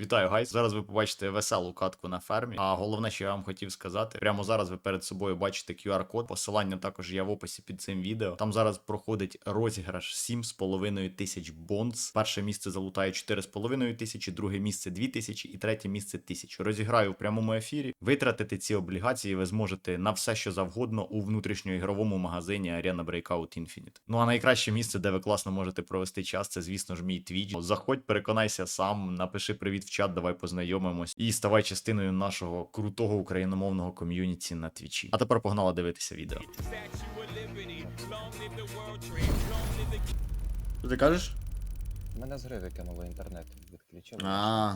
Вітаю, гайс. Зараз ви побачите веселу катку на фермі. А головне, що я вам хотів сказати, прямо зараз ви перед собою бачите QR-код. Посилання також є в описі під цим відео. Там зараз проходить розіграш 7,5 тисяч бонус. Перше місце залутає 4,5 тисячі, друге місце 2 тисячі і третє місце 1000. Розіграю в прямому ефірі. Витратити ці облігації ви зможете на все, що завгодно у внутрішньоігровому магазині Arena Breakout Infinite. Ну а найкраще місце, де ви класно можете провести час, це звісно ж мій Twitch. Заходь, переконайся сам, напиши привіт в чат, давай познайомимось і ставай частиною нашого крутого україномовного ком'юніті на Твічі. А тепер погнала дивитися відео. Що ти кажеш? Мене з гри викинуло інтернет, відключили. А,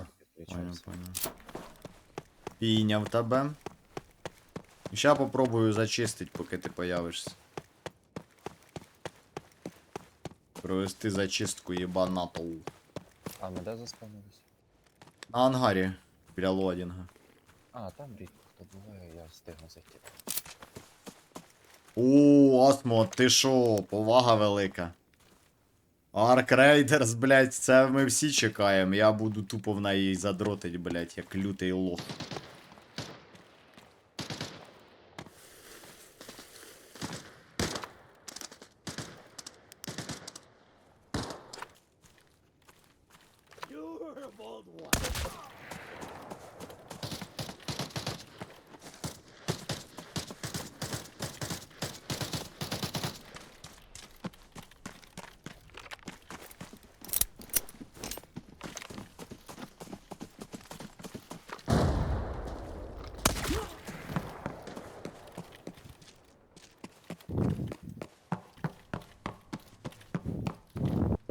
Понял, понял. Пійняв тебе. Ща попробую зачистить, поки ти появишся. Провести зачистку єбанату. А, ми де заспавнились? На ангарі біля лодінга. А, там рідко хто буває, я встигну зайти. У, Осмо, ти шо, повага велика. Арк Рейдерс, блять, це ми всі чекаємо. Я буду тупо в неї задротить, блять, як лютий лох. Bold one.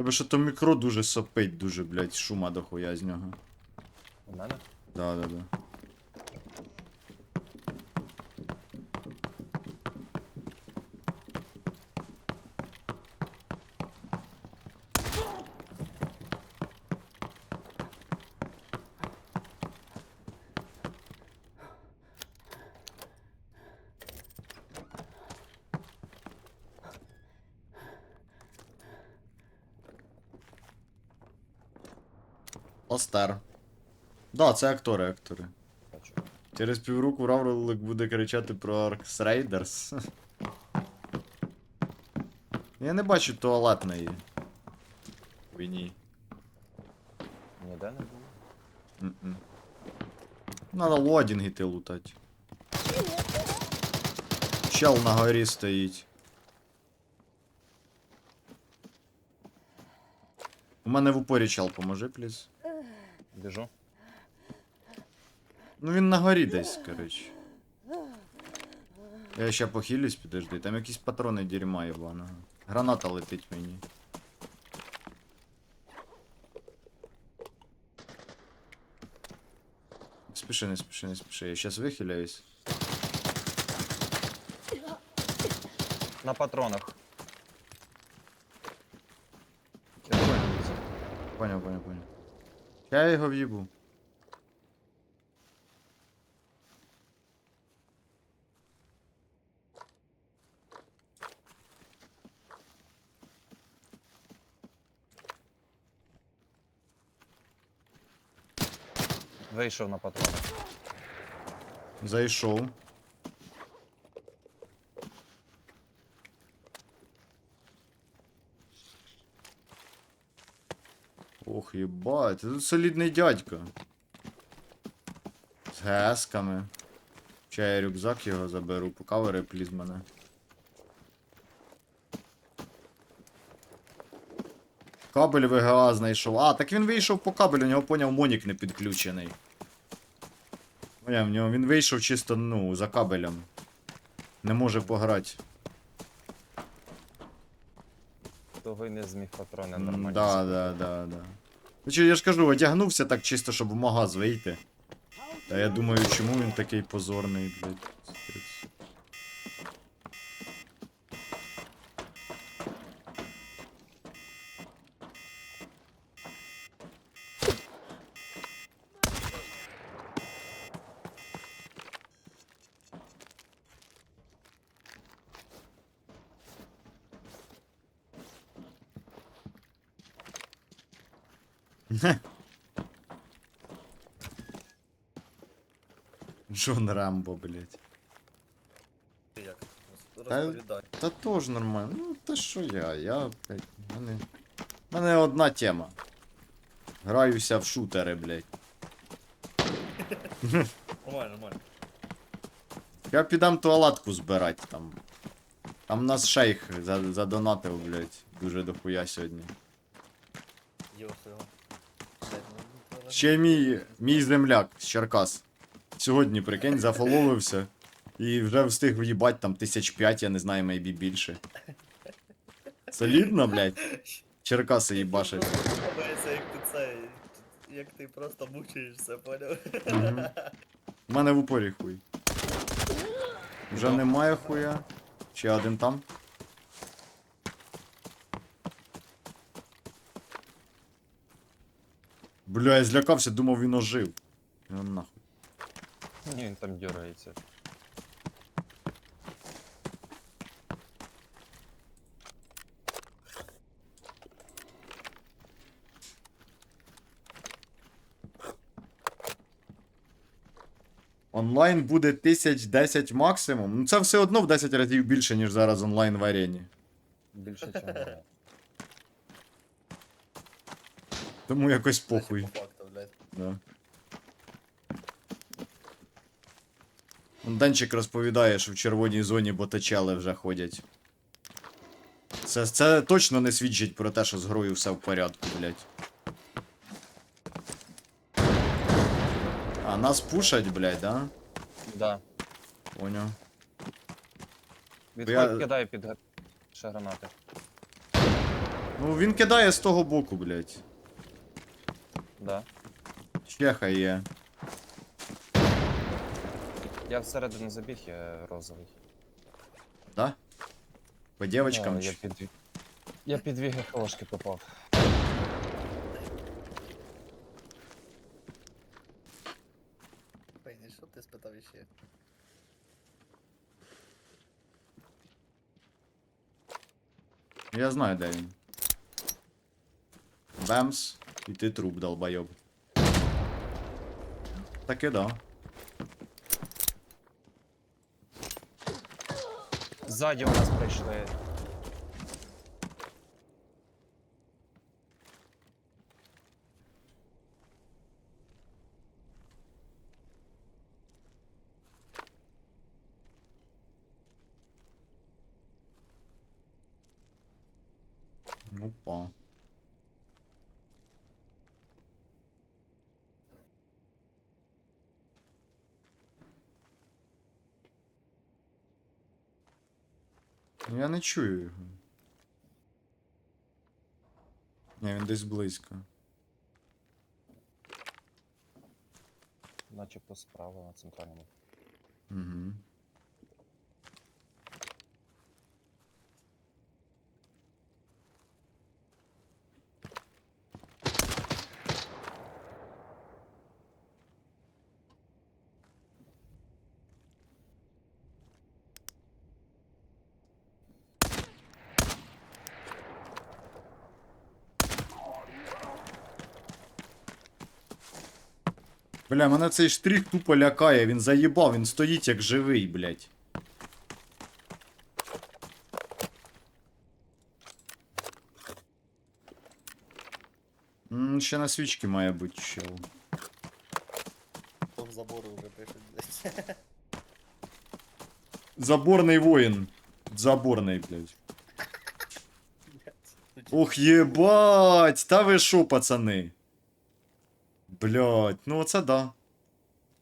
Тебе що то мікро дуже сопить, дуже, блядь, шума дохуя з нього. У мене? Да, да, да. Остер. Да, це актори, актори. Через півроку Равролик буде кричати про Arx Raiders. Я не бачу туалетної. Хуйні. Ніде не було. М-м. Надо лодінги ти лутать. Чел на горі стоїть. У мене в упорі чел, поможи, пліз. Біжу. Ну він на горі десь, коротше. Я ще похилюсь, підожди. Там якісь патрони дерьма єбаного. Граната летить мені. Не Спіши, не спіши, не спіши. Я щас вихиляюсь. На патронах. Червоніться. Поняв, поняв, поняв. Я його в'їбу. Вийшов на патронах. Зайшов. Ох, єбать, тут солідний дядько. З гесками. Ще я рюкзак його заберу, поки вириплі з мене. Кабель VGA знайшов. А, так він вийшов по кабелю, у нього поняв монік не підключений. Поняв, в нього він вийшов чисто, ну, за кабелем. Не може пограти. Того й не зміг патрони нормально. Да, да, да, да. Я ж кажу, одягнувся так чисто, щоб в магаз вийти. Та я думаю, чому він такий позорний, блядь. Джон Рамбо, блядь. Ти як? Та, та тож нормально. Ну, та що я? Я, блядь, в мене. мене одна тема. Граюся в шутери, блядь. Нормально, нормально. Я підам туалатку збирати там. Там нас шейх за- задонатив, блядь, дуже дохуя сьогодні. Ще мій, мій земляк з Черкас. Сьогодні, прикинь, зафоловився. І вже встиг в'їбать там тисяч п'ять, я не знаю, мейбі більше. Солідно, блядь. Черкаси їбашать. Подобається, як ти це, як ти просто мучаєшся, поняв? У мене в упорі хуй. Вже немає хуя. Ще один там. Бля, я злякався, думав він ожив. Ну нахуй. Ні, він там дюрається. Онлайн буде 1010 максимум. Ну це все одно в 10 разів більше, ніж зараз онлайн в арені. Більше, ніж Тому якось похуй. По факту, блядь. Да. Он Денчик розповідає, що в червоній зоні ботачели вже ходять. Це, це точно не свідчить про те, що з грою все в порядку, блядь. А, нас пушать, блядь, да? Да. Поняв. Відходь Я- кидає під га- ще гранати. Ну, він кидає з того боку, блядь. Да. Чеха є. Я всередину забіг, я розовий. Да? По девочкам. Ну, я чи- під... Я під дві ГХОшки попав. Пейні, що ти спитав іще? Я знаю, де він. Бемс, і ти труп, долбойоб. Таки да. Ззаді у нас прийшли. Опа. Ну, Я не чую його. Ні, він десь близько. Начебто справа на центральному. Угу. Бля, мене цей штрих тупо лякає, він заїбав, він стоїть як живий, блядь. М, Ще на свічки має бути чел. Там забору вже пишуть, блядь. Заборний воїн. Заборний, блядь. Блядь. Ну, Ох, єбать! Та ви шо, пацани? Блядь, ну оце да.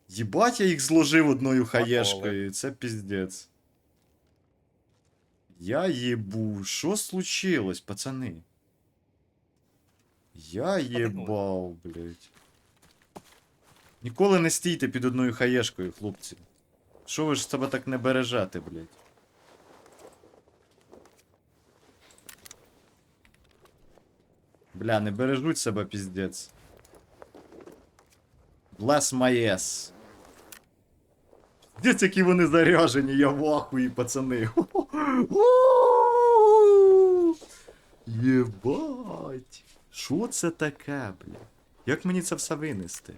Єбать, я їх зложив одною хаєшкою, це піздець. Я їбу, що случилось, пацани? Я їбав, блядь. Ніколи не стійте під одною хаєшкою, хлопці. Що ви ж себе так не бережете, блядь? Бля, не бережуть себе піздець. Bless my ass. Десь які вони заряжені, я в ахуї, пацани. Єбать. Що це таке, бля? Як мені це все винести?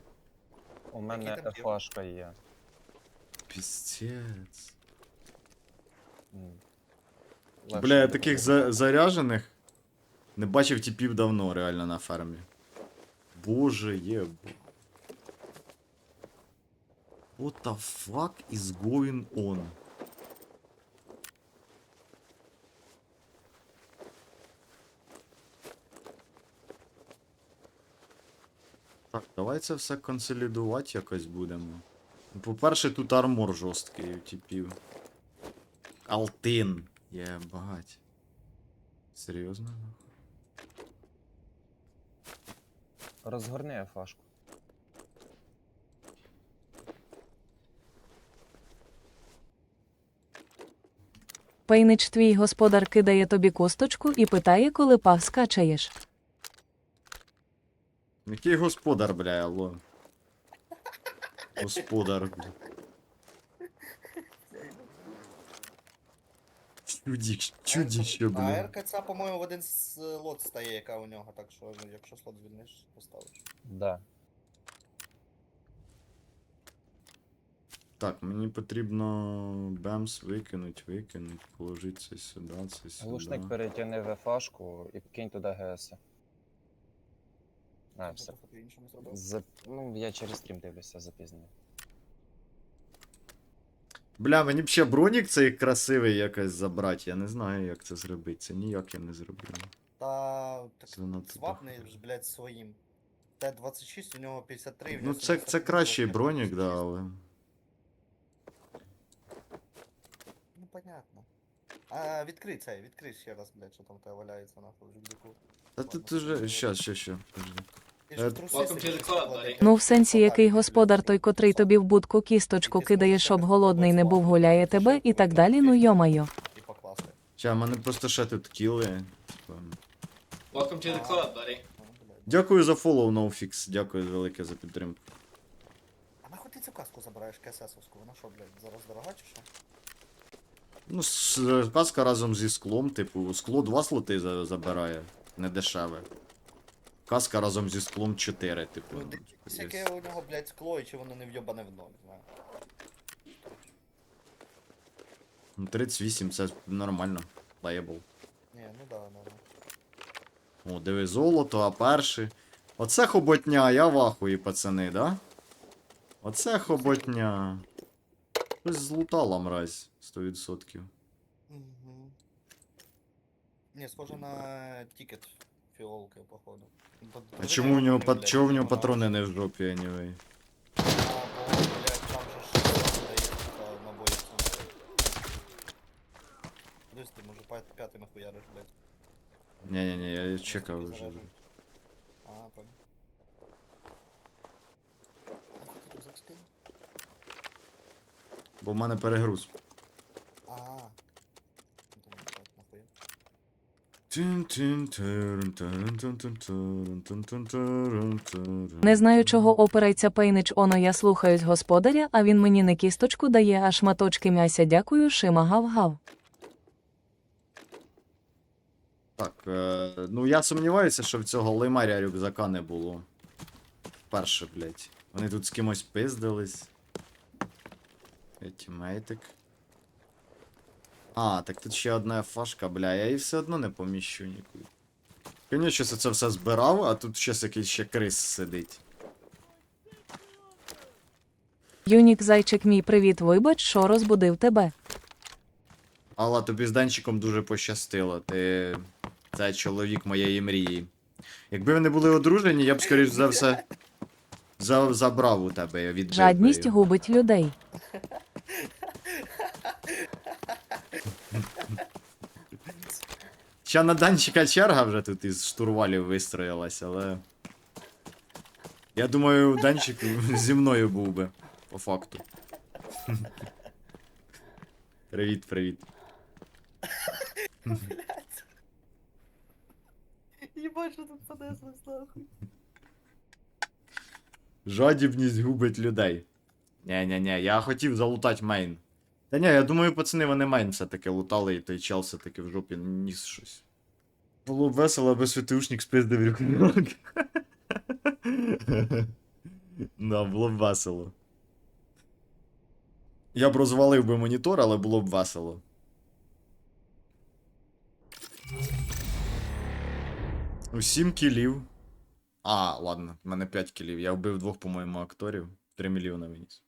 У мене там є? ФАшка є. піздець. М. Бля, я таких за- заряжених не бачив типів давно реально на фермі. Боже є. What the fuck is going on? Так, давай це все консолідувати якось будемо. По-перше, тут армор жорсткий у типів. Алтин. Є багать. Серйозно? Розгорни фашку. Пейнич твій господар кидає тобі косточку і питає, коли пав скачаєш. Який господар, бля, алло. Господар, бля. Чудік, чудіще, А бля. РКЦ, по-моєму, в один з лот стає, яка у нього, так що, ну, якщо слот звільниш, поставиш. Да. Так, мені потрібно бемс викинуть, викинуть, положити це сюди, це сюди. Глушник перетягни в фашку і кинь туди ГС. А, все. За... Ну, я через стрім дивлюся запізнення. Бля, мені б ще бронік цей красивий якось забрати. Я не знаю, як це зробити. Це ніяк я не зроблю. Та так Занадто свапни дохуя. блядь, своїм. Т-26, у нього 53, у Ну, нього це, це кращий бронік, да, але. Ну, понятно. А, відкрий цей, відкрий ще раз, блядь, що там тебе валяється нахуй в жукдику. Та тут уже. Щас, щас, щас. подожди. Ти ж Е, труси Welcome to сидиш, the club, склади. buddy. Ну, в сенсі, який господар той, котрий тобі в будку кісточку кидає, щоб голодний не був, гуляє тебе і так далі, ну йомайо. І покласти. Ща, в мене просто ще тут кіли. типа. Welcome to the club, buddy. Блядь. Дякую за фоллоу, NoFix. Дякую велике за підтримку. А нахуй ти цю каску забираєш КССовську? Вона що, блядь, зараз дорога чи що? Ну, каска разом зі склом, типу, скло 2 слоти забирає. Не дешеве. Каска разом зі склом 4, типу. Ну, ну, дивись, типу, яке у нього, блядь, скло, і чи воно не вйобане в ноль, знаю. Ну, 38 це нормально. Лаєбл. Ні, ну да, да. О, диви, золото, а перший. Оце хоботня, я в ахуї, пацани, да? Оце хоботня. Хтось злутала мразь 100%. Угу. Ні, схоже на тікет фіолки, походу. Ну, тут А дуже чому у нього, вони, пат- блядь, чого в нього вона- патрони не в жопі, anyway? А, бо, блядь, там же ж дає та набоїться. Дивись, ти може п'ят- п'ятий нахуяриш, блядь. Ні-ні-ні, я чекав Наскільки вже. заряджений. А, понял. Нахуй ти рюкзак скинув? Бо в мене перегруз. А. Не знаю, чого опирається Пейнич, оно я слухаюсь господаря, а він мені не кісточку дає, а шматочки м'яся дякую, шима гав-гав. Так, е, ну я сумніваюся, що в цього леймаря рюкзака не було. Вперше, блядь. Вони тут з кимось пиздились. Етімейтик. А, так тут ще одна фашка, бля, я її все одно не поміщу нікуди. Конечно, це все збирав, а тут щось якийсь ще крис сидить. Юнік зайчик мій привіт, вибач, що розбудив тебе. Алла, тобі з Данчиком дуже пощастило. Ти. Це чоловік моєї мрії. Якби вони були одружені, я б, скоріш за все, за... забрав у тебе від Жадність губить людей. Ще на Данчика черга вже тут із штурвалів вистроїлась, але. Я думаю, Данчик зі мною був би, по факту. Привіт, привіт. Єбать, що тут понеслось, нахуй. Жадібність губить людей. Ні-ні-ні, я хотів залутати мейн. Та ні, я думаю, пацани, вони мейн все-таки лутали, і той чел все-таки в жопі ніс щось. Було б весело, аби святушник спиздив рюкзак. Да, було б весело. Я б розвалив би монітор, але було б весело. Ну, 7 кілів. А, ладно, в мене 5 кілів. Я вбив двох, по-моєму, акторів. 3 мільйони виніс.